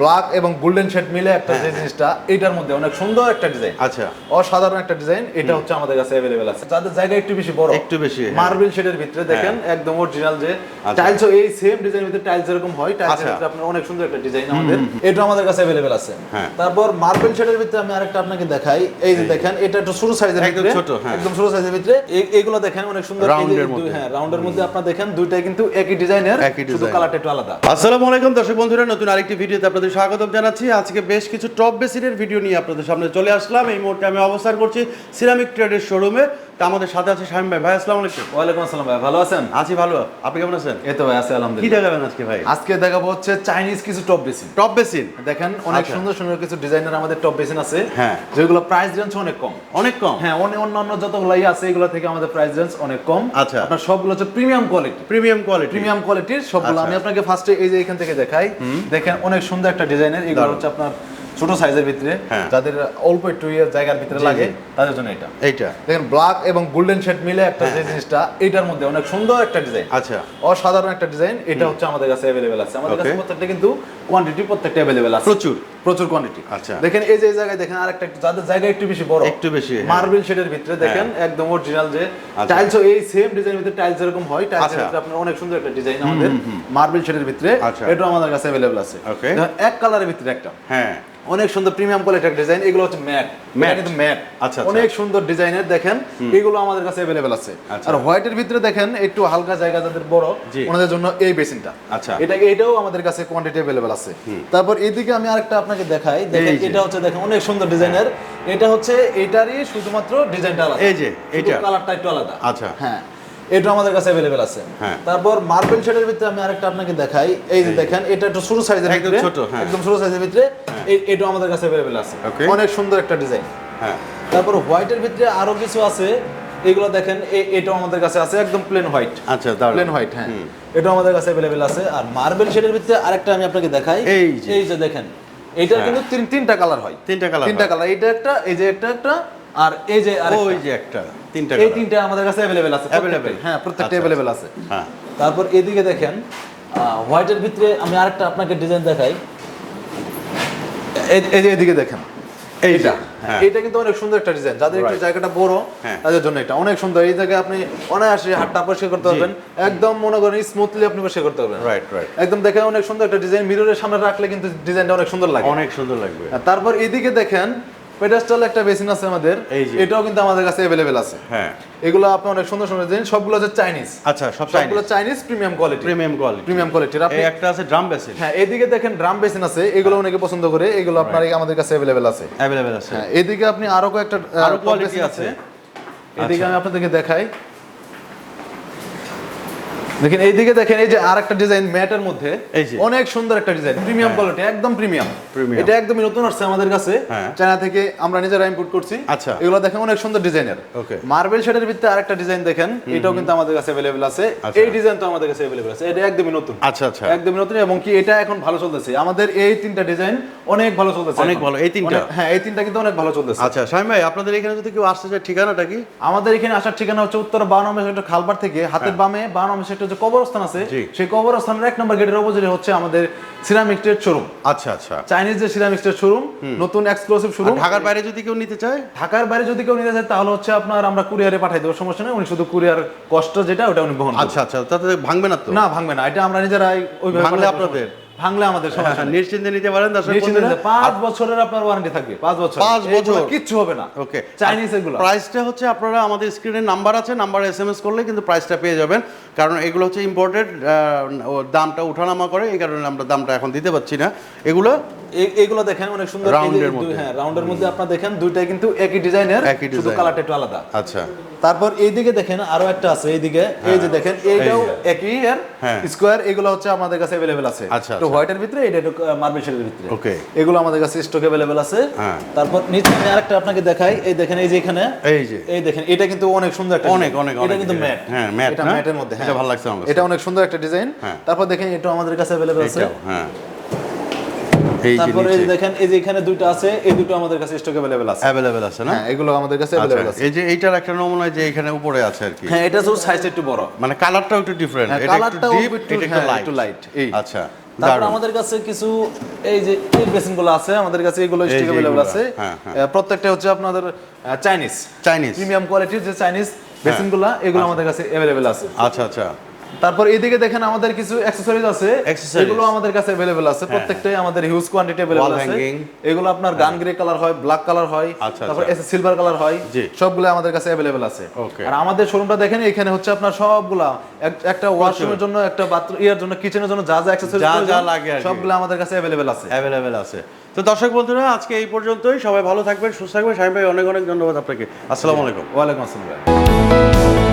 Black এবং golden shade মিলে একটা যে জিনিসটা এটার মধ্যে অনেক সুন্দর একটা ডিজাইন। আচ্ছা। অসাধারণ একটা ডিজাইন এটা হচ্ছে আমাদের কাছে অ্যাভেলেবেল আছে। যাদের জায়গা একটু বেশি বড় একটু বেশি, হ্যাঁ। মার্বেল শেডের ভিতরে দেখেন একদম অরিজিনাল যে আচ্ছা। টাইলস এই সেম ডিজাইনের ভিতরে টাইলস এরকম হয় টাইলস আচ্ছা। ভিতরে আপনার অনেক সুন্দর একটা ডিজাইন আমাদের। এটা আমাদের কাছে অ্যাভেলেবেল আছে। হ্যাঁ। তারপর মার্বেল শেডের ভিতরে আমি আরেকটা আপনাকে দেখাই। এই যে দেখেন এটা একটু ছোট সাইজের একদম ভিতরে ছোট, হ্যাঁ। একদম ছোট সাইজের ভিতরে। এই- এইগুলো দেখেন অনেক সুন্দর রাউন্ডের মধ্যে। হ্যাঁ রাউন্ডের মধ্যে আপনারা দেখেন দুইটাই কিন্তু একই ডিজাইনের শুধু কালারটা একটু আলাদা। আসসালামু আলাইকুম দর্শক বন্ধুরা নতুন আরেকটি ভিডিওতে আপনাদের স্বাগতম জানাচ্ছি। আজকে বেশ কিছু টপ বেসিনের ভিডিও নিয়ে আপনাদের সামনে চলে আসলাম। এই মুহূর্তে আমি অবস্থান করছি সিরামিক ট্রেডের শোরুমে। তা আমাদের সাথে আছে শামিম ভাই। ভাই আসসালামু আলাইকুম। ওয়ালাইকুম আসসালাম ভাই ভালো আছেন? আছি ভালো। আপনি কেমন আছেন? এই তো ভাই আছে কি আলহামদুলিল্লাহ দেখাবেন আজকে ভাই? আজকে দেখাবো হচ্ছে চাইনিজ কিছু টপ বেসিন টপ বেসিন দেখেন অনেক আচ্ছা। সুন্দর সুন্দর কিছু ডিজাইনের আমাদের টপ বেসিন আছে। হ্যাঁ। যেগুলো প্রাইস রেঞ্জ অনেক কম। অনেক কম? হ্যাঁ অনেক অন্যান্য যতগুলো ইয়ে আছে এগুলো থেকে আমাদের প্রাইস রেঞ্জ অনেক কম। আচ্ছা। আপনার সবগুলো হচ্ছে premium quality premium quality premium কোয়ালিটির সবগুলো। আচ্ছা। আমি আপনাকে ফার্স্টে এই যে এখান থেকে দেখাই। দেখেন অনেক সুন্দর একটা ডিজাইনের এগুলো। হচ্ছে আপনার ছোট সাইজের ভিতরে হ্যাঁ। যাদের অল্প একটু ইয়ে জায়গার ভিতরে লাগে তাদের জন্য এটা। এইটা। দেখেন ব্ল্যাক এবং গোল্ডেন শেড মিলে একটা যে জিনিসটা এটার মধ্যে অনেক সুন্দর একটা ডিজাইন। আচ্ছা। অসাধারণ একটা ডিজাইন এটা হচ্ছে আমাদের কাছে অ্যাভেলেবেল আছে। আমাদের কাছে প্রত্যেকটা কিন্তু কোয়ান্টিটি প্রত্যেকটা অ্যাভেলেবেল আছে প্রচুর প্রচুর কোয়ান্টিটি আচ্ছা। দেখেন এই যে জায়গায় দেখেন আরেকটা একটু যাদের জায়গা একটু বেশি বড় একটু বেশি, হ্যাঁ। মার্বেল শেডের ভিতরে দেখেন একদম অরিজিনাল যে আচ্ছা। টাইলস এই সেম ডিজাইনের ভিতরে টাইলস এরকম হয় টাইলস আচ্ছা। ভিতরে আপনার অনেক সুন্দর একটা ডিজাইন আমাদের মার্বেল শেডের ভিতরে আচ্ছা। এটা আমাদের কাছে অ্যাভেলেবেল আছে এক কালারের ভিতরে একটা হ্যাঁ অনেক সুন্দর প্রিমিয়াম কোয়ালিটির ডিজাইন এগুলো হচ্ছে ম্যাট ম্যাট কিন্তু ম্যাট আচ্ছা, আচ্ছা। অনেক সুন্দর ডিজাইনের দেখেন এগুলো আমাদের কাছে অ্যাভেলেবেল আছে আচ্ছা। আর হোয়াইটের ভিতরে দেখেন একটু হালকা জায়গা যাদের বড়। ওনাদের জন্য এই বেসিনটা আচ্ছা। এটা এটাও আমাদের কাছে কোয়ান্টিটি অ্যাভেলেবেল আছে। তারপর এদিকে আমি আরেকটা আপনাকে দেখাই। দেখেন এটা হচ্ছে দেখেন অনেক সুন্দর ডিজাইনের। এটা হচ্ছে এটারই শুধুমাত্র ডিজাইনটা আলাদা। এই যে, এইটা। কালারটা একটু আলাদা। আচ্ছা। হ্যাঁ এটা আমাদের কাছে অ্যাভেলেবেল আছে। হ্যাঁ। তারপর মার্বেল শেডের ভিতরে আমি আরেকটা আপনাকে দেখাই। এই যে দেখেন এটা একটু ছোট সাইজের ভিতরে। ছোট, হ্যাঁ। একদম ছোট সাইজের ভিতরে। এই- এটা আমাদের কাছে অ্যাভেলেবেল আছে। অনেক সুন্দর একটা ডিজাইন। হ্যাঁ। তারপর হোয়াইটের ভিতরে আরও কিছু আছে। এগুলো দেখেন এ- এটাও আমাদের কাছে আছে একদম প্লেন হোয়াইট আচ্ছা প্লেন হোয়াইট হ্যাঁ। এটাও আমাদের কাছে অ্যাভেলেবেল আছে। আর মার্বেল শেডের ভিতরে আরেকটা আমি আপনাকে দেখাই। এই যে। এই যে দেখেন এইটার কিন্তু তিন তিনটা কালার হয়। তিনটা কালার তিনটা কালার এইটা একটা এই যে একটা একটা আর এই যে আরেকটা। ওই যে একটা তিনটা এই তিনটা আমাদের কাছে অ্যাভেলেবেল আছে? প্রত্যেকটাই। হ্যাঁ প্রত্যেকটা আচ্ছা, অ্যাভেলেবেল আছে। হ্যাঁ। তারপর এদিকে দেখেন হোয়াইটের ভিতরে আমি আরেকটা আপনাকে ডিজাইন দেখাই। এই এই যে এদিকে দেখেন। এইটা। হ্যাঁ। এটা কিন্তু অনেক সুন্দর একটা ডিজাইন যাদের একটু জায়গাটা বড় হ্যাঁ। তাদের জন্য এটা। অনেক সুন্দর। এই জায়গায় আপনি অনায়াসে হাতটা পরিষ্কার করতে পারবেন। একদম মনে করেন স্মুথলি আপনি পরিষ্কার করতে পারবেন। রাইট রাইট একদম দেখেন অনেক সুন্দর একটা ডিজাইন মিররের সামনে রাখলে কিন্তু ডিজাইনটা অনেক সুন্দর লাগে। অনেক সুন্দর লাগবে। তারপর এদিকে দেখেন পেডাস্টাল একটা বেসিন আছে আমাদের। এটাও কিন্তু আমাদের কাছে অ্যাভেলেবেল আছে। হ্যাঁ। এগুলো আপনি অনেক সুন্দর সুন্দর জিনিস সবগুলো হচ্ছে চাইনিজ আচ্ছা সব সবগুলো Chinese premium quality premium quality premium কোয়ালিটির আপনি একটা আছে ড্রাম বেসিন হ্যাঁ এদিকে দেখেন ড্রাম বেসিন আছে এগুলো অনেকে পছন্দ করে এগুলো আপনার আমাদের কাছে অ্যাভেলেবেল আছে। অ্যাভেলেবেল আছে। হ্যাঁ এদিকে আপনি আরও কয়েকটা আরও কোয়ালিটি আছে। এদিকে আচ্ছা। আমি আপনাদেরকে দেখাই। দেখেন এইদিকে দেখেন এই যে আরেকটা ডিজাইন ম্যাটের মধ্যে অনেক সুন্দর একটা ডিজাইন প্রিমিয়াম কোয়ালিটি একদম প্রিমিয়াম এটা একদমই নতুন আসছে আমাদের কাছে। হ্যাঁ। চায়না থেকে আমরা নিজেরা ইম্পোর্ট করছি। আচ্ছা। এগুলো দেখেন অনেক সুন্দর ডিজাইনের. মার্বেল শেডের ভিতরে আরেকটা ডিজাইন দেখেন এটাও কিন্তু আমাদের কাছে অ্যাভেলেবেল আছে। আচ্ছা। এই ডিজাইন তো আমাদের কাছে অ্যাভেলেবেল আছে। এটা একদমই নতুন। আচ্ছা আচ্ছা। একদমই নতুন এবং কি এটা এখন ভালো চলতেছে। আমাদের এই তিনটা ডিজাইন অনেক ভালো চলতেছে অনেক ভালো, এই তিনটা? হ্যাঁ এই তিনটা কিন্তু অনেক ভালো চলতেছে। আচ্ছা শামিম ভাই আপনাদের এখানে যদি কেউ আসতে চায় ঠিকানাটা কি? আমাদের এখানে আসার ঠিকানা হচ্ছে উত্তর বারো নম্বর সেক্টর খালপার থেকে হাতের বামে বারো নম্বর সেক্টর যে কবরস্থান আছে সেই কবরস্থানের এক নম্বর গেটের অপোজিটে হচ্ছে আমাদের সিরামিক স্টেট শোরুম আচ্ছা আচ্ছা। চাইনিজ যে সিরামিক স্টেট শোরুম নতুন এক্সক্লুসিভ শোরুম ঢাকার বাইরে যদি কেউ নিতে চায়? ঢাকার বাইরে যদি কেউ নিতে চায় তাহলে হচ্ছে আপনার আমরা কুরিয়ারে পাঠাই দেবো সমস্যা নেই উনি শুধু কুরিয়ার কষ্ট যেটা ওটা উনি বহন আচ্ছা আচ্ছা তাতে ভাঙবে না তো? না ভাঙবে না এটা আমরা নিজেরাই ওইভাবে ভাঙলে আপনাদের? ভাঙলে আমাদের সমস্যা হ্যাঁ, নিশ্চিন্তে নিতে পারেন দর্শক বন্ধুরা। নিতে- পাঁচ বছরের আপনার ওয়ারেন্টি থাকবে। পাঁচ বছর। পাঁচ বছর? কিচ্ছু হবে না। ওকে চাইনিজ এগুলো। প্রাইসটা হচ্ছে আপনারা আমাদের স্ক্রিনে নাম্বার আছে নাম্বারে এসএমএস করলে কিন্তু প্রাইসটা পেয়ে যাবেন। কারণ এগুলো হচ্ছে ইম্পোর্টেড দামটা ওঠানামা করে এই কারণে আমরা দামটা এখন দিতে পারছি না। এগুলো এ- এগুলো দেখেন অনেক সুন্দর Round এই যে এর দুই- মধ্যে। হ্যাঁ রাউন্ডের মধ্যে আপনারা দেখেন দুইটাই কিন্তু একই ডিজাইনের একই শুধু design। কালারটা একটু আলাদা আচ্ছা তারপর এইদিকে দেখেন আরো একটা আছে এইদিকে এই যে দেখেন এইটাও একই এর হ্যাঁ। স্কোয়ার এগুলো হচ্ছে আমাদের কাছে अवेलेबल আছে আচ্ছা, তো আচ্ছা। হোয়াইটের ভিতরে এটা একটু মার্বেল শেডের ভিতরে ওকে এগুলো আমাদের কাছে স্টক अवेलेबल আছে হ্যাঁ। তারপর নিচে আমি আরেকটা আপনাকে দেখাই এই দেখেন এই যে এখানে এই যে এই দেখেন এটা কিন্তু অনেক সুন্দর একটা অনেক, design। অনেক, এটা অনেক কিন্তু design। ম্যাট হ্যাঁ, matte এটা না? ম্যাটের মধ্যে এটা হ্যাঁ ভালো লাগছে আমার কাছে। এটা অনেক সুন্দর একটা ডিজাইন হ্যাঁ। তারপর দেখেন এটা আমাদের কাছে अवेलेबल আছে এইটাও হ্যাঁ এই যে তারপরে এই যে নিচে দেখেন এই যে এখানে দুইটা আছে এই দুটো আমাদের কাছে স্টক अवेलेबल আছে অ্যাভেলেবেল আছে না হ্যাঁ এগুলো আমাদের কাছে আচ্ছা अवेलेबल আছে এই যে এইটার একটা নমুনা যে এখানে উপরে আছে আর কি হ্যাঁ এটা শুধু সাইজ একটু বড় মানে কালারটাও একটু ডিফারেন্ট হ্যাঁ, এটা একটু কালারটাও ডিপ একটু- এটা একটু হ্যাঁ, লাইট একটু light, এই। আচ্ছা তারপর দারুণ। আমাদের কাছে কিছু এই যে এই বেসিন গুলো আছে আমাদের কাছে এগুলো এই স্টিক যে अवेलेबल এগুলো, আছে হ্যাঁ, হ্যাঁ। আহ, প্রত্যেকটা হচ্ছে আপনাদের চাইনিজ চাইনিজ প্রিমিয়াম কোয়ালিটির যে চাইনিজ বেসিন গুলো এগুলো আমাদের কাছে अवेलेबल আছে আচ্ছা আচ্ছা তারপর এইদিকে দেখেন আমাদের কিছু অ্যাকসেসরিজ আছে Accessories। এগুলো আমাদের কাছে अवेलेबल আছে প্রত্যেকটাই আমাদের হিউজ কোয়ান্টিটি Wall अवेलेबल আছে hanging। এগুলো আপনার গান গ্রে কালার হয় ব্ল্যাক কালার হয় আচ্ছা, তারপর আচ্ছা। এসে সিলভার কালার হয় জি। সবগুলো আমাদের কাছে अवेलेबल আছে Okay। আর আমাদের শোরুমটা দেখেন এখানে হচ্ছে আপনার সবগুলা এক- একটা ওয়াশরুমের জন্য একটা বাথরুম ইয়ার জন্য কিচেনের জন্য যা যা অ্যাকসেসরিজ যা যা লাগে আর কি। সবগুলো আমাদের কাছে अवेलेबल আছে অ্যাভেলেবেল আছে তো দর্শক বন্ধুরা আজকে এই পর্যন্তই সবাই ভালো থাকবেন সুস্থ থাকবেন স্বামী ভাই অনেক অনেক ধন্যবাদ আপনাকে আসসালামু আলাইকুম ওয়ালাইকুম আসসালাম